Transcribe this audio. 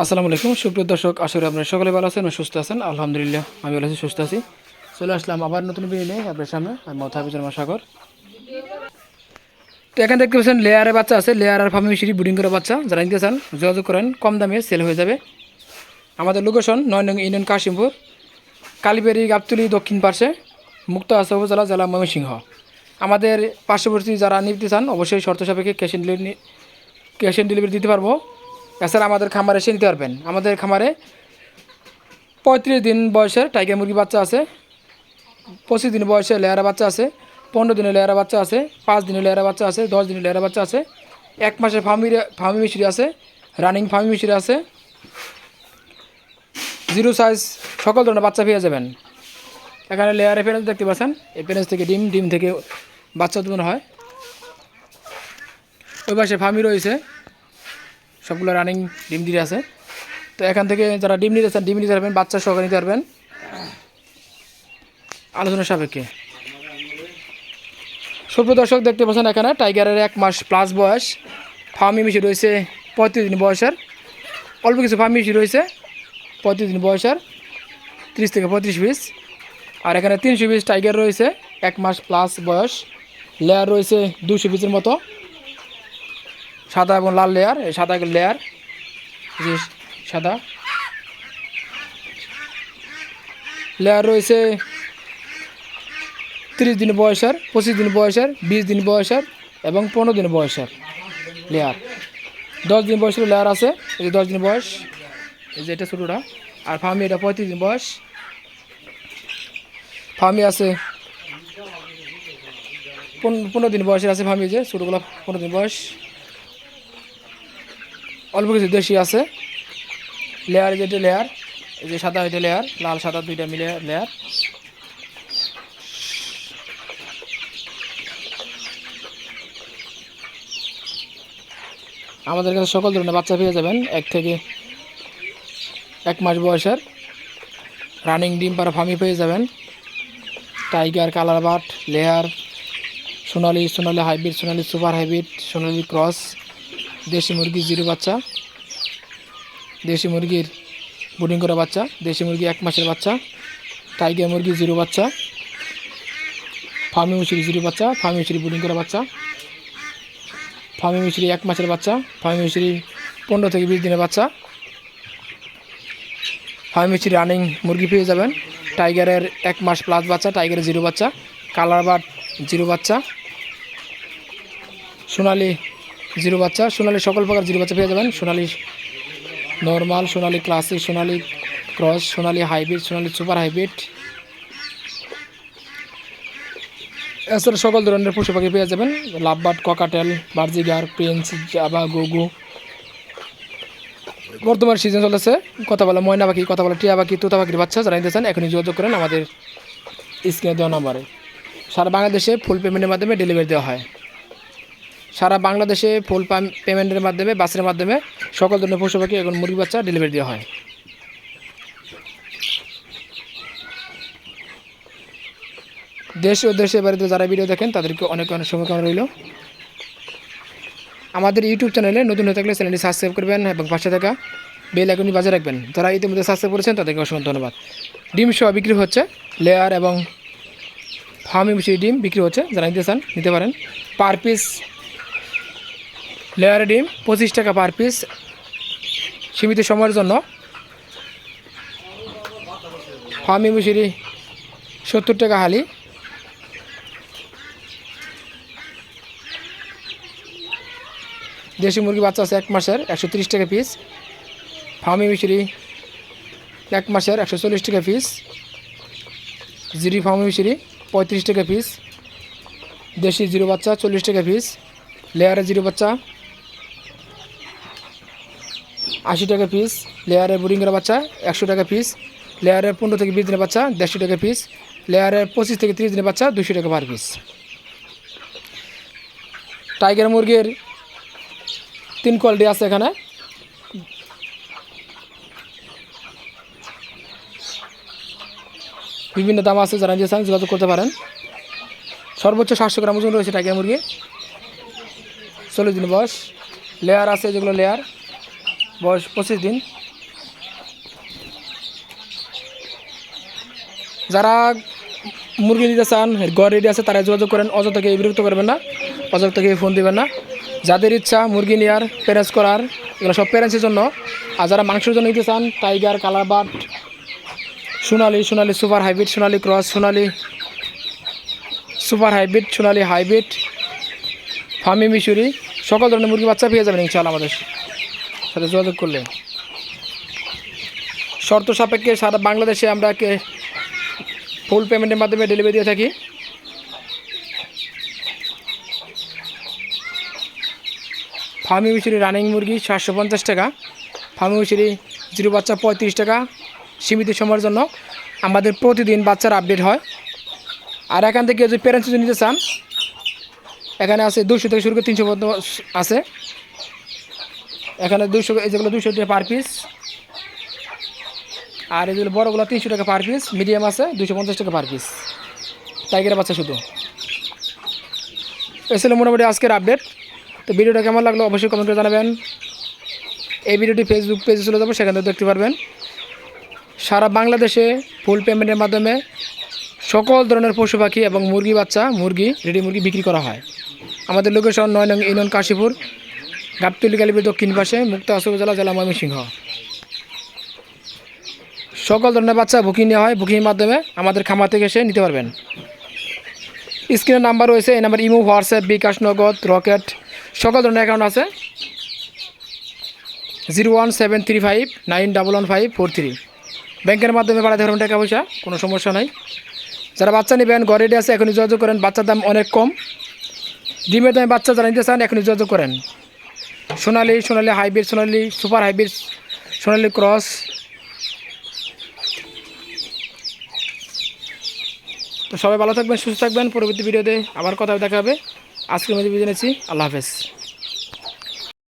আসসালামু আলাইকুম। সুপ্রিয় দর্শক করি আপনারা সকলে ভালো আছেন সুস্থ আছেন। আলহামদুলিল্লাহ, আমি ভালো আছি, সুস্থ আছি। চলে আসলাম আবার নতুন ভিডিও নিয়ে আপনার সামনে। আমি রহমান সাগর। তো এখানে দেখতে পাচ্ছেন লেয়ারের বাচ্চা আছে। লেয়ার আর ফার্মি সিঁড়ি বুডিং করে বাচ্চা। যারা নিতে চান, যোগাযোগ করেন, কম দামে সেল হয়ে যাবে। আমাদের লোকেশন নয় নং ইউনিয়ন কাশিমপুর, কালীবাড়ি, গাবতলি, দক্ষিণ পার্শ্বে, মুক্ত আছে উপজেলা, জেলা ময়মনসিংহ। আমাদের পার্শ্ববর্তী যারা নিতে চান, অবশ্যই শর্ত সাপেক্ষে cash on delivery cash on delivery দিতে পারব। এছাড়া আমাদের খামারে এসে নিতে পারবেন। আমাদের খামারে পঁয়ত্রিশ দিন বয়সের টাইগার মুরগি বাচ্চা আছে, পঁচিশ দিন বয়সে লেয়ারা বাচ্চা আছে, পনেরো দিনের লেয়ারা বাচ্চা আছে, পাঁচ দিনের লেয়ারা বাচ্চা আছে, দশ দিনের লেয়ারা বাচ্চা আছে, এক মাসের ফার্মি ফার্মি মিশরি আছে রানিং ফার্মি মিশরি আছে জিরো সাইজ সকল ধরনের বাচ্চা পেয়ে যাবেন। এখানে লেয়ারে প্যারেন্স দেখতে পাচ্ছেন এই প্যারেন্স থেকে ডিম ডিম থেকে বাচ্চা উৎপন্ন হয়। ওই পাশে ফার্মি রয়েছে। সবগুলো রানিং ডিম দিয়ে আছে। তো এখান থেকে যারা ডিম নিতে চান, ডিম নিতে পারবেন, বাচ্চা সহকারে নিতে পারবেন। আলোচনা সাপেক্ষে। সুপ্রিয় দর্শক, দেখতে পাচ্ছেন এখানে টাইগারের এক মাস প্লাস বয়স। ফার্মি মিশি রয়েছে, পঁয়ত্রিশ দিন বয়সের। অল্প কিছু ফার্মি মিশি রয়েছে, পঁয়ত্রিশ দিন বয়সের। ত্রিশ থেকে পঁয়ত্রিশ পিস আর এখানে তিনশো পিস টাইগার রয়েছে, এক মাস প্লাস বয়স। লেয়ার রয়েছে দুশো পিসের মতো। সাদা এবং লাল লেয়ার এই সাদা লেয়ার যে সাদা লেয়ার রয়েছে তিরিশ দিন বয়সের, পঁচিশ দিন বয়সের, বিশ দিন বয়সের এবং পনেরো দিন বয়সের লেয়ার দশ দিন বয়সের লেয়ার আছে, এই যে দশ দিন বয়স, এই যে এটা ছোটোটা। আর ফার্মি এটা পঁয়ত্রিশ দিন বয়স। ফার্মি আছে পন- পনেরো দিন বয়সের আছে ফার্মি যে ছোটোগুলো পনেরো দিন বয়স। অল্প কিছু দেশি আছে। লেয়ার যেটা লেয়ার এই যে সাদা এটা লেয়ার লাল সাদা দুইটা মিলে লেয়ার আমাদের কাছে সকল ধরনের বাচ্চা পেয়ে যাবেন, এক থেকে এক মাস বয়সের। রানিং ডিম পাড়া ফার্মি পেয়ে যাবেন। টাইগার কালার বাট লেয়ার সোনালি সোনালি হাইব্রিড সোনালি সুপার হাইব্রিড সোনালি ক্রস দেশি মুরগি জিরো বাচ্চা, দেশি মুরগির বুডিং করা বাচ্চা, দেশি মুরগি এক মাসের বাচ্চা টাইগার মুরগি জিরো বাচ্চা, ফার্মি মুসুরি জিরো বাচ্চা, ফার্মি মুসুরি বুডিং করা বাচ্চা, ফার্মি মুসুরি এক মাসের বাচ্চা, ফার্মি মুসুরি পনেরো থেকে বিশ দিনের বাচ্চা। ফার্মি মুসুরি রানিং মুরগি পেয়ে যাবেন টাইগারের এক মাস প্লাস বাচ্চা টাইগারের জিরো বাচ্চা কালার বাট জিরো বাচ্চা। সোনালি জিরো বাচ্চা, সোনালি সকল প্রকার জিরো বাচ্চা পেয়ে যাবেন। সোনালি নর্মাল সোনালি ক্লাসিক সোনালি ক্রস সোনালি হাইব্রিড সোনালি সুপার হাইব্রিড এছাড়া সকল ধরনের পশু পাখি পেয়ে যাবেন। Lovebird cockatiel budgerigar prince java, গুগু। বর্তমান সিজন চলেছে। কথা বলে ময়না পাখি, কথা বলে টিয়া পাখি, তোতা পাখির বাচ্চা যারা নিতে চান, এখনই যোগাযোগ করেন আমাদের স্ক্রিনে দেওয়া নাম্বারে। সারা বাংলাদেশে ফুল পেমেন্টের মাধ্যমে ডেলিভারি দেওয়া হয়। সারা বাংলাদেশে ফুল পেমেন্টের মাধ্যমে, বাসের মাধ্যমে সকল ধরনের পশু পাখি এবং মুরগি বাচ্চা ডেলিভারি দেওয়া হয়। দেশ ও দেশের বাড়িতে যারা ভিডিও দেখেন, তাদেরকে অনেক অনেক শুভকামনা রইল। আমাদের ইউটিউব চ্যানেলে নতুন হয়ে থাকলে চ্যানেলটি সাবস্ক্রাইব করবেন এবং পাশে থাকা বেল আইকনটি বাজে রাখবেন। যারা ইতিমধ্যে সাবস্ক্রাইব করেছেন, তাদেরকে অসংখ্য ধন্যবাদ। ডিম সহ বিক্রি হচ্ছে লেয়ার এবং ফার্মি ডিম বিক্রি হচ্ছে, যারা নিতে চান, নিতে পারেন। পার পিস লেয়ারে ডিম, পঁচিশ টাকা পার পিস সীমিত সময়ের জন্য। ফার্মি মুসিরি, সত্তর টাকা হালি। দেশি মুরগি বাচ্চা আছে এক মাসের, একশো তিরিশ টাকা পিস ফার্মি মিশরি এক মাসের, একশো চল্লিশ টাকা পিস জিরি ফার্মি মিশরি পঁয়ত্রিশ টাকা পিস দেশি জিরো বাচ্চা, চল্লিশ টাকা পিস লেয়ারের জিরো বাচ্চা। আশি টাকা পিস লেয়ারের বুডিংয়ের বাচ্চা, একশো টাকা পিস লেয়ারের পনেরো থেকে বিশ দিনের বাচ্চা, দেড়শো টাকা পিস লেয়ারের পঁচিশ থেকে তিরিশ দিনের বাচ্চা দুশো টাকা পার পিস টাইগার মুরগির তিন কোয়ালিটি আছে এখানে। বিভিন্ন দাম আছে, যারা নিতে চান যোগাযোগ করতে পারেন। সর্বোচ্চ সাতশো গ্রাম ওজন রয়েছে টাইগার মুরগি চল্লিশ দিন বয়স। লেয়ার আছে যেগুলো লেয়ার বয়স পঁচিশ দিন। যারা মুরগি দিতে চান, গড় রেডি আছে, তারা যোগাযোগ করেন। অযথাকে বিরক্ত করবেন না অযথাকে ফোন দেবেন না। যাদের ইচ্ছা মুরগি নেওয়ার প্যারেন্স করার, এগুলো সব প্যারেন্সের জন্য। আর যারা মাংসের জন্য নিতে চান tiger colour but Sonali Sonali super hybrid Sonali cross Sonali super hybrid Sonali hybrid Fermi মিশুরি, সকল ধরনের মুরগি বাচ্চা পেয়ে যাবেন ইনশাল্লাহ আমাদের। সাথে যোগাযোগ করলে। শর্ত সাপেক্ষে সারা বাংলাদেশে আমরা ফুল পেমেন্টের মাধ্যমে ডেলিভারি দিয়ে থাকি। ফার্মি মিশুরি রানিং মুরগি সাতশো পঞ্চাশ টাকা। ফার্মি মিশুরি জিরো বাচ্চা পঁয়ত্রিশ টাকা। সীমিত সময়ের জন্য আমাদের প্রতিদিন বাচ্চার আপডেট হয়। আর এখান থেকে যদি প্যারেন্টস যদি নিতে চান, এখানে আছে দুশো থেকে শুরু করে তিনশো আছে। এখানে দুশো যেগুলো দুশো টাকা পার পিস আর এগুলো বড়গুলো তিনশো টাকা পার পিস মিডিয়াম আছে দুশো পঞ্চাশ টাকা পার পিস টাইগারের বাচ্চা শুধু। এ ছিল মোটামুটি আজকের আপডেট তো ভিডিওটা কেমন লাগল অবশ্যই কমেন্ট করে জানাবেন। এই ভিডিওটি ফেসবুক পেজে চলে যাব, সেখান থেকে দেখতে পারবেন। সারা বাংলাদেশে ফুল পেমেন্টের মাধ্যমে সকল ধরনের পশু পাখি এবং মুরগি বাচ্চা, মুরগি রেডি মুরগি বিক্রি করা হয়। আমাদের লোকেশন নয় নং ইউনিয়ন কাশীপুর। গাবতলি গালিবের দক্ষিণ পাশে, মুক্ত আসব জেলা জেলা ময়মনসিংহ। সকল ধরনের বাচ্চা বুকিং নেওয়া হয়, বুকিংয়ের মাধ্যমে আমাদের খামার থেকে এসে নিতে পারবেন। স্ক্রিনের নাম্বার রয়েছে, এই নাম্বার ইমো, হোয়াটসঅ্যাপ, বিকাশ নগদ, রকেট, সকল ধরনের অ্যাকাউন্ট আছে। Zero one seven three five nine double one five four three. ব্যাংকের মাধ্যমে পাঠাতে পারবেন টাকা পয়সা কোনো সমস্যা নাই। যারা বাচ্চা নেবেন, ঘরে আছে, এখনই যোগাযোগ করেন, বাচ্চার দাম অনেক কম। ডিমের দামে বাচ্চা যারা নিতে চান, এখনই যোগাযোগ করেন। Sonali Sonali hybrid, Sonali super hybrid, Sonali cross. তো সবাই ভালো থাকবেন, সুস্থ থাকবেন। পরবর্তী ভিডিওতে আবার কথা দেখা হবে। আজকের মধ্যে বুঝে নিচ্ছি। আল্লাহ হাফেজ।